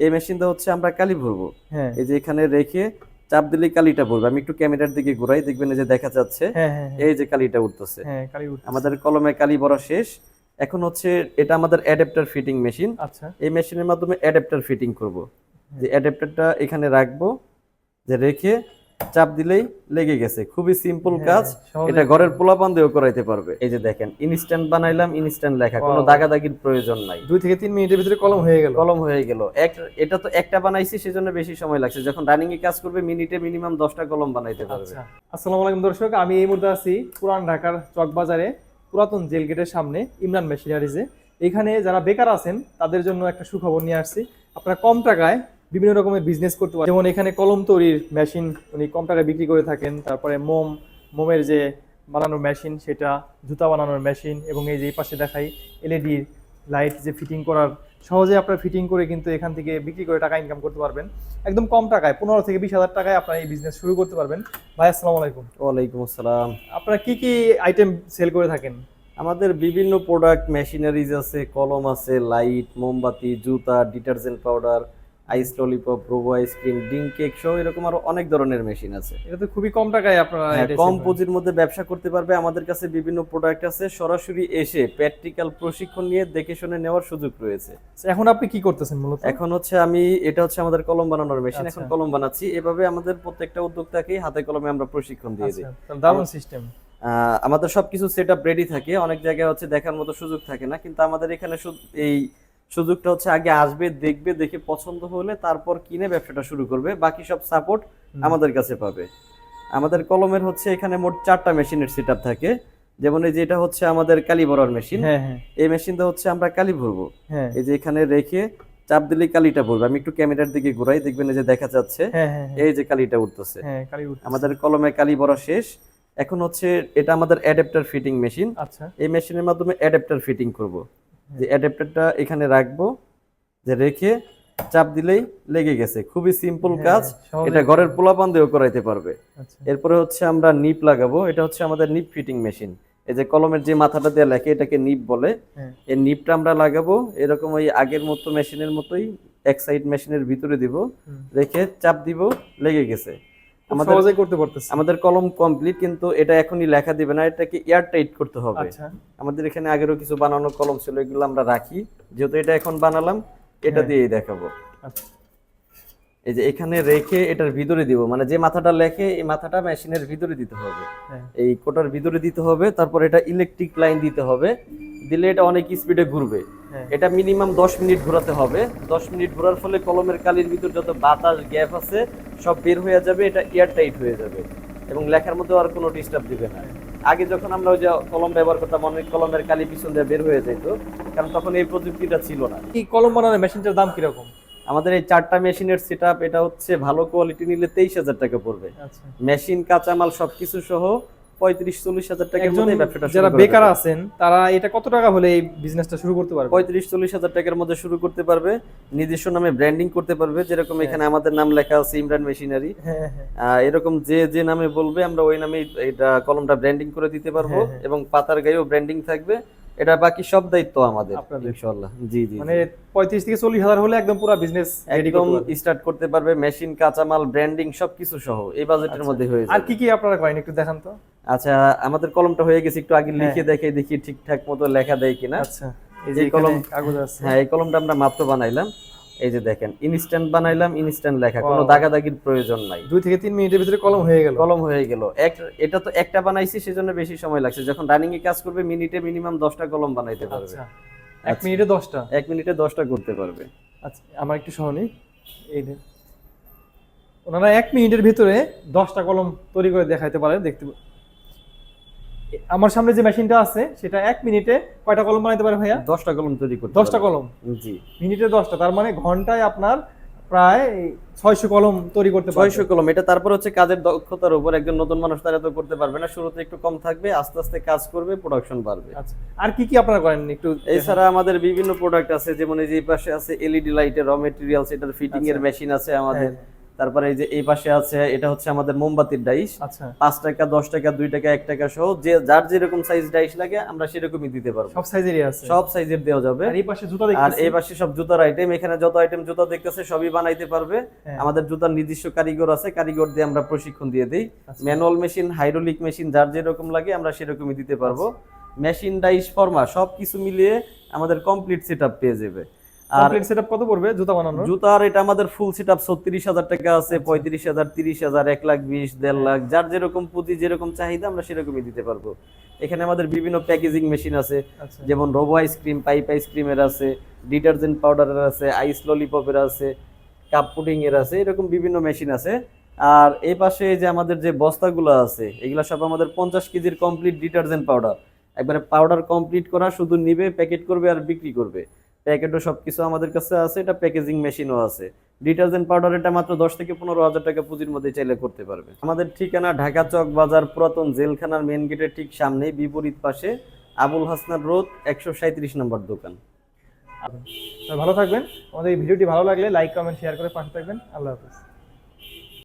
এই মেশিনটা হচ্ছে আমরা কালি ভরবো। হ্যাঁ। এই যে এখানে রেখে চাপ দিলে কালিটা ভরবে। আমি একটু ক্যামেরার দিকে ঘুরাই দেখবেন এই যে দেখা যাচ্ছে। হ্যাঁ হ্যাঁ এই যে কালিটা উঠতেছে। হ্যাঁ উঠতেছে। আমাদের কলমে কালি ভরা শেষ। এখন হচ্ছে এটা আমাদের অ্যাডাপ্টার ফিটিং মেশিন আচ্ছা। এই মেশিনের মাধ্যমে অ্যাডাপ্টার ফিটিং করব। যে অ্যাডাপ্টারটা এখানে রাখব যে রেখে চাপ দিলেই লেগে গেছে। খুবই সিম্পল হ্যাঁ, কাজ। এটা ঘরের পোলাপান দিয়েও করাইতে পারবে। এই যে দেখেন ইনস্ট্যান্ট বানাইলাম ইনস্ট্যান্ট লেখা কোনো. দাগাদাগির প্রয়োজন নাই। দুই থেকে তিন মিনিটের ভিতরে কলম হয়ে গেল। কলম হয়ে গেল। এক এটা তো একটা বানাইছি সেজন্য বেশি সময় লাগছে। যখন রানিং এ কাজ করবে মিনিটে মিনিমাম দশটা কলম বানাইতে পারবে। আচ্ছা। আসসালামু আলাইকুম দর্শক আমি এই মুহূর্তে আছি পুরান ঢাকার চকবাজারে পুরাতন জেল গেটের সামনে ইমরান মেশিনারিজে। এখানে যারা বেকার আছেন তাদের জন্য একটা সুখবর নিয়ে আসছি। আপনারা কম টাকায় বিভিন্ন রকমের বিজনেস করতে পারেন যেমন এখানে কলম তৈরির মেশিন উনি কম টাকায় বিক্রি করে থাকেন। তারপরে মোম মোমের যে বানানোর মেশিন সেটা জুতা বানানোর মেশিন এবং এই যে এই পাশে দেখাই এলইডি লাইট যে ফিটিং করার। সহজে আপনারা ফিটিং করে কিন্তু এখান থেকে বিক্রি করে টাকা ইনকাম করতে পারবেন। একদম কম টাকায় পনেরো থেকে বিশ হাজার টাকায় আপনারা এই বিজনেস শুরু করতে পারবেন। ভাই আসসালামু আলাইকুম। ওয়ালাইকুম আসসালাম। আপনারা কি কি আইটেম সেল করে থাকেন? আমাদের বিভিন্ন প্রোডাক্ট মেশিনারিজ আছে কলম আছে লাইট মোমবাতি জুতা detergent powder ice lollipop robo icecream ডিম কেক সহ এরকম আরও অনেক ধরনের মেশিন আছে। এটা তো খুবই কম টাকায় আপনারা হ্যাঁ, কম পুঁজির মধ্যে ব্যবসা করতে পারবে। আমাদের কাছে বিভিন্ন প্রোডাক্ট আছে। সরাসরি এসে প্র্যাকটিক্যাল প্রশিক্ষণ নিয়ে দেখে শুনে নেওয়ার সুযোগ রয়েছে। এখন আপনি কি করতেছেন মূলত? এখন হচ্ছে আমি এটা হচ্ছে আমাদের কলম বানানোর মেশিন। এখন আচ্ছা। কলম বানাচ্ছি। এভাবে আমাদের প্রত্যেকটা উদ্যোক্তাকেই হাতে কলমে আমরা প্রশিক্ষণ দিয়ে দিই। আচ্ছা, দারুণ সিস্টেম আমাদের সবকিছু সেট আপ রেডি থাকে। অনেক জায়গায় হচ্ছে দেখার মতো সুযোগ থাকে না। কিন্তু আমাদের এখানে শুধু এই সুযোগটা হচ্ছে আগে আসবে দেখবে দেখে পছন্দ হলে তারপর কিনে ব্যবসাটা শুরু করবে। বাকি সব সাপোর্ট আমাদের কাছে পাবে। আমাদের কলমের হচ্ছে এখানে মোট চারটা মেশিনের সেট থাকে। যেমন এই যে এটা হচ্ছে আমাদের কালি ভরার মেশিন হ্যাঁ হ্যাঁ। এই মেশিনটা হচ্ছে আমরা কালি ভরবো। হ্যাঁ। এই যে এখানে রেখে চাপ দিলে কালিটা ভরবে। আমি একটু ক্যামেরার দিকে ঘুরাই দেখবেন এই যে দেখা যাচ্ছে। এই যে কালিটা উঠতেছে। আমাদের কলমে কালি ভরা শেষ। এখন হচ্ছে এটা আমাদের অ্যাডাপ্টার ফিটিং মেশিন আচ্ছা। এই মেশিনের মাধ্যমে অ্যাডাপ্টার ফিটিং করব। যে অ্যাডাপ্টারটা এখানে রাখব যে রেখে চাপ দিলেই লেগে গেছে। খুবই সিম্পল হ্যাঁ, কাজ এটা ঘরের পোলাপান দিয়েও করাইতে পারবে। আচ্ছা। এরপরে হচ্ছে আমরা নিপ লাগাবো এটা হচ্ছে আমাদের নিপ ফিটিং মেশিন এই যে কলমের যে মাথাটা দিয়ে লেখে এটাকে নিপ বলে। হ্যাঁ। এই নিপটা আমরা লাগাবো এরকম ওই আগের মতো মেশিনের মতোই এক সাইড মেশিনের ভিতরে দিব। রেখে চাপ দিব লেগে গেছে। আমাদের সহজেই করতে পারতেছে। আমাদের কলম কমপ্লিট কিন্তু এটা এখনই লেখা দিবে না এটাকে এয়ার টাইট করতে হবে। আচ্ছা। আমাদের এখানে আগেরও কিছু বানানো কলম ছিল এগুলো আমরা রাখি। যেহেতু এটা এখন বানালাম এটা হ্যাঁ। দিয়েই দেখাবো। আচ্ছা। এই যে এখানে রেখে এটার ভিতরে দিব মানে যে মাথাটা লেখে এই মাথাটা মেশিনের ভিতরে দিতে হবে। হ্যাঁ। এই কোটার ভিতরে দিতে হবে তারপর এটা ইলেকট্রিক লাইন দিতে হবে। দিলে এটা অনেক স্পিডে ঘুরবে। হ্যাঁ। এটা মিনিমাম দশ মিনিট ঘোরাতে হবে। দশ মিনিট ঘোরার ফলে কলমের কালির ভিতর যত বাতাস গ্যাপ আছে সব বের হয়ে যাবে এটা এয়ার টাইট হয়ে যাবে এবং লেখার মধ্যে আর কোনো ডিস্টার্ব দিবে না। আগে যখন আমরা ওই যে কলম ব্যবহার করতাম অনেক কলমের কালি পিছন দিয়ে বের হয়ে যেত কারণ তখন এই প্রযুক্তিটা ছিল না। এই কলম বানানোর মেশিনটার দাম কীরকম? আমাদের এই চারটা মেশিনের সেট এটা হচ্ছে ভালো কোয়ালিটি নিলে তেইশ হাজার টাকা পড়বে। আচ্ছা। মেশিন কাঁচামাল সবকিছু সহ পঁয়ত্রিশ চল্লিশ হাজার টাকার মধ্যে ব্যবসাটা যারা বেকার আছেন তারা এটা কত টাকা হলে এই বিজনেসটা শুরু করতে পারবে? পঁয়ত্রিশ চল্লিশ হাজার টাকার মধ্যে শুরু করতে পারবে। নিজস্ব নামে ব্র্যান্ডিং করতে পারবে যেরকম হ্যাঁ। এখানে আমাদের নাম লেখা আছে ইমরান মেশিনারি হ্যাঁ হ্যাঁ। এরকম যে যে নামে বলবে আমরা ওই নামে এটা কলমটা ব্র্যান্ডিং করে দিতে পারব। এবং পাতার গায়েও ব্র্যান্ডিং থাকবে। এটা বাকি সব দায়িত্ব আমাদের। ইনশাআল্লাহ। জি জি মানে পঁয়ত্রিশ থেকে চল্লিশ হাজার হলে একদম পুরো বিজনেস একদম স্টার্ট করতে পারবে মেশিন কাঁচামাল ব্র্যান্ডিং সবকিছু সহ এই বাজেটের আচ্ছা। মধ্যে হয়ে আর কি কি আপনারা করেন একটু দেখান তো। আচ্ছা আমাদের কলমটা হয়ে গেছে একটু আগে লিখে হ্যাঁ। দেখে দেখি ঠিকঠাক মতো লেখা দেয় কিনা। আচ্ছা এই যে কলম কাগজ আছে। হ্যাঁ এই কলমটা আমরা মাত্র বানাইলাম। এই যে দেখেন ইনস্ট্যান্ট বানাইলাম ইনস্ট্যান্ট লেখা কোনো দাগাদাগির প্রয়োজন নাই। দুই থেকে তিন মিনিটের ভিতরে কলম হয়ে গেল। কলম হয়ে গেল। এক এটা তো একটা বানাইছি সেজন্য বেশি সময় লাগছে। যখন রানিং এ কাজ করবে মিনিটে মিনিমাম দশটা কলম বানাইতে পারবে। আচ্ছা এক মিনিটে দশটা? এক মিনিটে দশটা করতে পারবে। আচ্ছা আমার একটু সহনি এই যে ওনারা এক মিনিটের ভিতরে দশটা কলম তৈরি করে দেখাইতে পারে দেখতে আমার সামনে যে মেশিনটা আছে সেটা এক মিনিটে কয়টা কলম বানাইতে পারে ভাইয়া? দশটা কলম তৈরি করতে দশটা কলম? জি। মিনিটে দশটা তার মানে ঘন্টায় আপনার প্রায় ছয়শো কলম তৈরি করতে ছয়শো কলম এটা তারপর হচ্ছে কাজের দক্ষতার উপর একজন নতুন মানুষ তারা তো করতে পারবে না শুরুতে একটু কম থাকবে আস্তে আস্তে কাজ করবে প্রোডাকশন বাড়বে। আচ্ছা আর কি কি আপনারা করেন একটু এছাড়া আমাদের বিভিন্ন প্রোডাক্ট আছে যেমন এই যে পাশে আছে এলইডি লাইটের র মেটেরিয়ালস এটার ফিটিং এর আচ্ছা। মেশিন আছে আমাদের। হ্যাঁ, তারপরে এই যে এই পাশে আছে এটা হচ্ছে আমাদের মোমবাতির ডাইস। আচ্ছা। পাঁচ টাকা দশ টাকা দুই টাকা এক টাকা সহ যে যার যেরকম সাইজ ডাইস লাগে আমরা সেরকমই দিতে পারব। সব সাইজেরই আছে। সব সাইজের দেওয়া যাবে। আর এই পাশে জুতা আর এই পাশে সব জুতার আইটেম এখানে যত আইটেম জুতা দেখতেছে সবই বানাইতে পারবে। হ্যাঁ। আমাদের জুতার নিজস্ব কারিগর আছে কারিগর দিয়ে আমরা প্রশিক্ষণ দিয়ে দিই। আচ্ছা। ম্যানুয়াল মেশিন হাইড্রোলিক মেশিন যার যেরকম লাগে আমরা সেরকমই দিতে পারব। মেশিন ডাইস ফর্মা সব কিছু মিলিয়ে আমাদের কমপ্লিট সেটআপ পেয়ে যাবে। কমপ্লিট সেটআপ কত পড়বে জুতা বানানোর? জুতার এটা আমাদের ফুল সেটআপ ছত্রিশ হাজার টাকা আছে পঁয়ত্রিশ হাজার তিরিশ হাজার এক লাখ বিশ দেড় লাখ যার যেরকম পুঁজি যেরকম চাহিদা আমরা সেরকমই দিতে পারব। এখানে আমাদের বিভিন্ন প্যাকেজিং মেশিন আছে আচ্ছা। যেমন রোবো আইসক্রিম পাইপ আইসক্রিমের আছে ডিটারজেন্ট পাউডারের আছে আইস ললিপপের আছে কাপ পুডিং এর আছে এরকম বিভিন্ন মেশিন আছে। আর এই পাশে যে আমাদের যে বস্তাগুলো আছে এগুলা সব আমাদের পঞ্চাশ কেজির কমপ্লিট ডিটারজেন্ট পাউডার একবারে পাউডার কমপ্লিট করা শুধু নিবে প্যাকেট করবে আর বিক্রি করবে। প্যাকেটও সব কিছু আমাদের কাছে আছে, এটা প্যাকেজিং মেশিনও আছে। ডিটারজেন্ট পাউডার এটা মাত্র দশ থেকে পনেরো হাজার টাকা পুঁজির মধ্যে চাইলে করতে পারবে। আমাদের ঠিকানা ঢাকা চক বাজার পুরাতন জেলখানার মেন গেটের ঠিক সামনে বিপরীত পাশে আবুল হাসনার রোদ একশো সাঁত্রিশ নম্বর দোকান। ভালো থাকবেন। আমাদের এই ভিডিওটি ভালো লাগলে লাইক কমেন্ট শেয়ার করে পাশে থাকবেন। আল্লাহ হাফেজ।